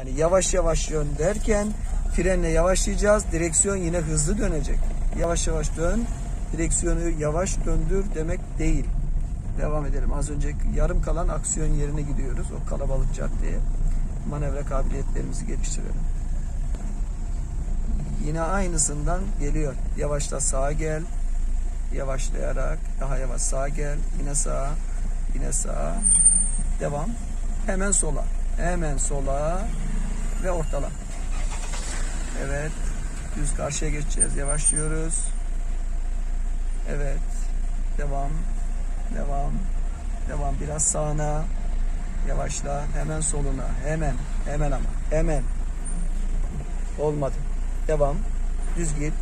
Yani yavaş yavaş yön derken frenle yavaşlayacağız. Direksiyon yine hızlı dönecek. Yavaş yavaş dön. Direksiyonu yavaş döndür demek değil. Devam edelim. Az önce yarım kalan aksiyon yerine gidiyoruz. O kalabalık caddeye. Manevra kabiliyetlerimizi geliştirelim. Yine aynısından geliyor. Yavaşla sağa gel. Yavaşlayarak daha yavaş sağa gel. Yine sağa. Yine sağa. Devam. Hemen sola. Hemen sola ve ortala. Evet. Düz karşıya geçeceğiz. Yavaşlıyoruz. Evet. Devam. Devam. Devam. Biraz sağına. Yavaşla. Hemen soluna. Hemen. Hemen ama. Hemen. Olmadı. Devam. Düz git.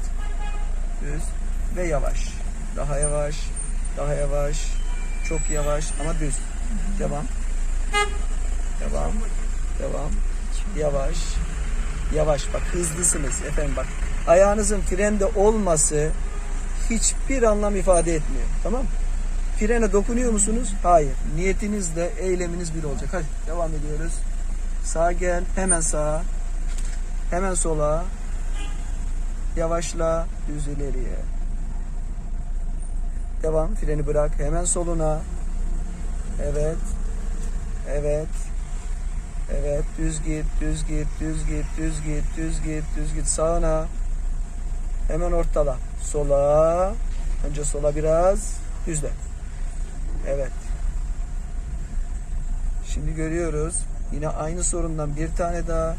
Düz. Ve yavaş. Daha yavaş. Daha yavaş. Çok yavaş ama düz. Devam. Devam. Devam. Yavaş. Yavaş. Bak hızlısınız efendim bak. Ayağınızın frende olması hiçbir anlam ifade etmiyor. Tamam mı? Frene dokunuyor musunuz? Hayır. Niyetinizle eyleminiz bir olacak. Hadi devam ediyoruz. Sağa gel. Hemen sağa. Hemen sola. Yavaşla. Düz ileriye. Devam. Freni bırak. Hemen soluna. Evet. Evet. Evet. Düz git. Düz git. Düz git. Düz git. Düz git. Düz git. Sağına. Hemen ortala. Sola. Önce sola biraz. Düzle. Evet. Şimdi görüyoruz. Yine aynı sorundan bir tane daha.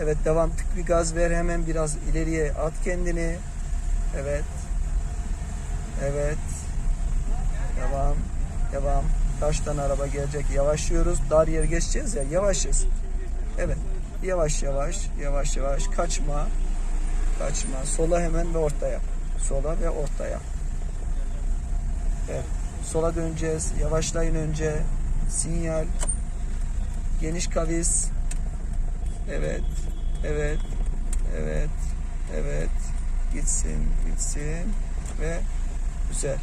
Evet devam. Tık bir gaz ver. Hemen biraz ileriye at kendini. Evet. Evet. Devam. Devam. Taştan araba gelecek. Yavaşlıyoruz. Dar yer geçeceğiz ya. Yavaşız. Evet. Yavaş yavaş. Yavaş yavaş. Kaçma. Kaçma. Sola hemen ve ortaya. Sola ve ortaya. Evet. Sola döneceğiz. Yavaşlayın önce. Sinyal. Geniş kavis. Evet. Evet. Evet. Evet. Gitsin. Gitsin. Ve güzel.